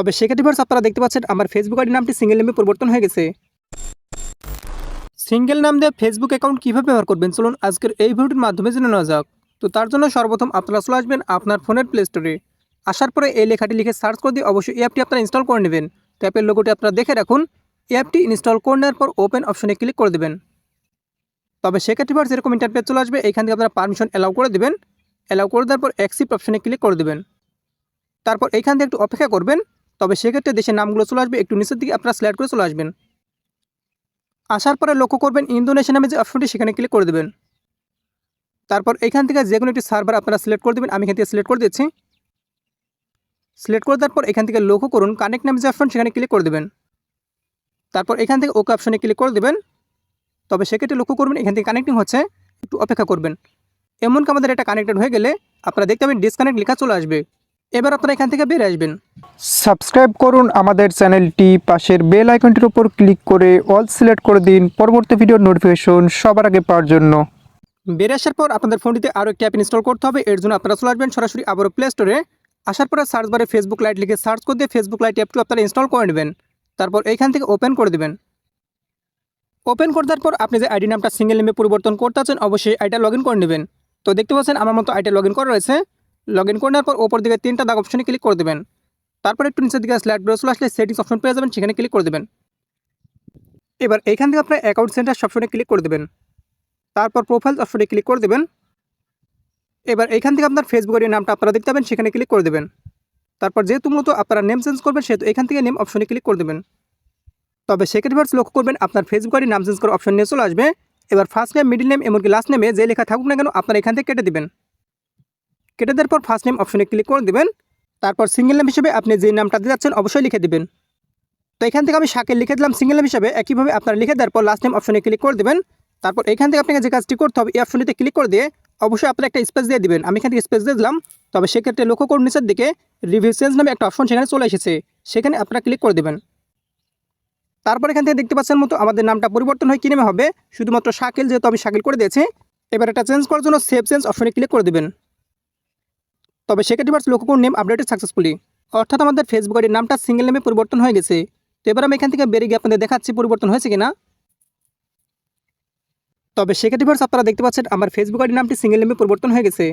তবে সেক্ষেত্রে ভার্স আপনারা দেখতে পাচ্ছেন আমার ফেসবুক আইডি নামটি সিঙ্গেল নেমে পরিবর্তন হয়ে গেছে। সিঙ্গেল নাম দিয়ে ফেসবুক অ্যাকাউন্ট কীভাবে ব্যবহার করবেন? চলুন আজকের এই ভিডিওটির মাধ্যমে জেনে নেওয়া যাক। তো তার জন্য সর্বপ্রথম আপনারা চলে আসবেন আপনার ফোনের প্লে স্টোরে আসার পরে এই লেখাটি লিখে সার্চ করে দিয়ে অবশ্যই এই অ্যাপটি আপনারা ইনস্টল করে নেবেন। তো অ্যাপের লোগোটি আপনারা দেখে রাখুন। এই অ্যাপটি ইনস্টল করে নেওয়ার পর ওপেন অপশনে ক্লিক করে দেবেন। তবে সেক্ষেত্রে ভার্স এরকম ইন্টারপ্রেট চলে আসবে এখান থেকে আপনারা পারমিশন অ্যালাউ করে দেবেন। অ্যালাউ করে দেওয়ার পর অ্যাকসিপ্ট অপশনে ক্লিক করে দেবেন। তারপর এইখান থেকে একটু অপেক্ষা করবেন। তবে সেক্ষেত্রে দেশের নামগুলো চলে আসবে, একটু নিচের দিকে আপনারা সিলেক্ট করে চলে আসবেন। আসার পরে লক্ষ্য করবেন ইন্দোনেশিয়া নামে যে অপশনটি সেখানে ক্লিক করে দেবেন। তারপর এখান থেকে যে কোনো একটি সার্ভার আপনারা সিলেক্ট করে দেবেন, আমি এখান থেকে সিলেক্ট করে দিচ্ছি। সিলেক্ট করে দেওয়ার পর এখান থেকে লক্ষ্য করুন কানেক্ট নামে যে অপশন সেখানে ক্লিক করে দেবেন। তারপর এখান থেকে ওকে অপশনে ক্লিক করে দেবেন। তবে সেক্ষেত্রে লক্ষ্য করবেন, এখান থেকে কানেক্টিং হচ্ছে, একটু অপেক্ষা করবেন। এমনকি আমাদের এটা কানেক্টেড হয়ে গেলে আপনারা দেখতে পাবেন ডিসকানেক্ট লেখা চলে আসবে। এবার আপনারা এখান থেকে বেরিয়ে আসবেন। সাবস্ক্রাইব করুন আমাদের চ্যানেলটি পাশের বেল আইকনটির উপর ক্লিক করে অল সিলেক্ট করে দিন পরবর্তী ভিডিওর নোটিফিকেশন সবার আগে পাওয়ার জন্য। বেরিয়ে আসার পর আপনাদের ফোনটিতে আরও একটি অ্যাপ ইনস্টল করতে হবে এর জন্য আপনারা চলে আসবেন সরাসরি আবারও প্লে স্টোরে আসার পরে সার্চ বারে ফেসবুক লাইট লিখে সার্চ করে দিয়ে ফেসবুক লাইট অ্যাপটি আপনারা ইনস্টল করে নেবেন। তারপর এইখান থেকে ওপেন করে দেবেন। ওপেন করে দেওয়ার পর আপনি যে আইডি নামটা সিঙ্গেল নেমে পরিবর্তন করতে আছেন অবশ্যই আইটা লগ ইন করে নেবেন। তো দেখতে পাচ্ছেন আমার মতো আইটা লগ ইন করা রয়েছে। লগ ইন করে নেওয়ার পর ওপর দিকে তিনটা দাগ অপশনে ক্লিক করে দেবেন। তারপর একটু নিচের দিকে স্ল্যাট ব্রাউজ আসলে সেটিংস অপশন পেয়ে যাবেন, সেখানে ক্লিক করে দেবেন। এবার এইখান থেকে আপনার অ্যাকাউন্ট সেন্টার অপশনে ক্লিক করে দেবেন। তারপর প্রোফাইল অপশনে ক্লিক করে দেবেন। এবার এইখান থেকে আপনার ফেসবুক আইডির নামটা আপনারা দেখতে পাবেন, সেখানে ক্লিক করে দেবেন। তারপর যেহেতু মূলত আপনারা নেম চেঞ্জ করবেন, সেহেতু এখান থেকে নেম অপশনে ক্লিক করে দেবেন। তবে সেকেন্ড ভার্স লক্ষ্য করবেন, আপনার ফেসবুক আইডি নাম চেঞ্জ করার অপশন নিয়ে চলে আসবে। এবার ফার্স্ট নেম মিডিল নেম এমনকি লাস্ট নেমে যে লেখা থাকুক না কেন, আপনারা এখান থেকে কেটে দেবেন। কেটে দেওয়ার পর ফার্স্ট নেম অপশনে ক্লিক করে দেবেন। তারপর সিঙ্গেল নেম হিসেবে আপনি যে নামটা দিতে যাচ্ছেন অবশ্যই লিখে দেবেন। তো এখান থেকে আমি শাকের লিখে দিলাম। সিঙ্গেল নেম হিসেবে একইভাবে আপনারা লিখে দেওয়ার পর লাস্ট নেম অপশনে ক্লিক করে দেবেন। তারপর এখান থেকে আপনাকে যে কাজটি করতে হবে, এই অপশনটিতে ক্লিক করে দিয়ে অবশ্যই আপনারা একটা স্পেস দিয়ে দিবেন। আমি এখান থেকে স্পেস দিয়ে দিলাম। তবে সেক্ষেত্রে লক্ষ্য করুন, নিচের দিকে রিভিউ চেঞ্জ নামে একটা অপশন সেখানে চলে এসেছে। সেখানে আপনারা ক্লিক করে দেবেন। তারপর এখান থেকে দেখতে পাচ্ছেন মতো আমাদের নামটা পরিবর্তন হয়ে কী নামে হবে? শুধুমাত্র শাকিল যেহেতু আমি শাকিল করে দিয়েছি। এবার এটা চেঞ্জ করার জন্য সেভ চেঞ্জ অপশনে ক্লিক করে দেবেন। তবে সেক্ষেত্রে এবার লক্ষ্য করুন নেম আপডেটেড সাকসেসফুলি অর্থাৎ আমাদের ফেসবুক আইডির নামটা সিঙ্গেল নেমে পরিবর্তন হয়ে গেছে। তো এবার আমি এখান থেকে বেরিয়ে গিয়ে আপনাদের দেখাচ্ছি পরিবর্তন হয়েছে কিনা। তবে সেক্ষেত্রে ভার্স আপনারা দেখতে পাচ্ছেন, আমার ফেসবুক আইডি নামটি সিঙ্গেল নেমে পরিবর্তন হয়ে গেছে।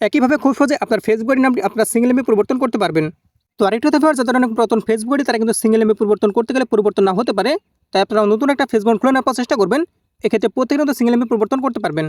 একইভাবে খুব সহজে আপনার ফেসবুক আইডি নামটি আপনার সিঙ্গেল নেমে পরিবর্তন করতে পারবেন। তো আরেকটা হতে পারে, যাদের অনেক পুরাতন ফেসবুক আইডি, তারা কিন্তু সিঙ্গেল নেমে পরিবর্তন করতে গেলে পরিবর্তন না হতে পারে। তাই আপনারা নতুন একটা ফেসবুক খুলে নেওয়ার চেষ্টা করবেন। এক্ষেত্রে প্রত্যেকের মতো সিঙ্গেল নেমে পরিবর্তন করতে পারবেন।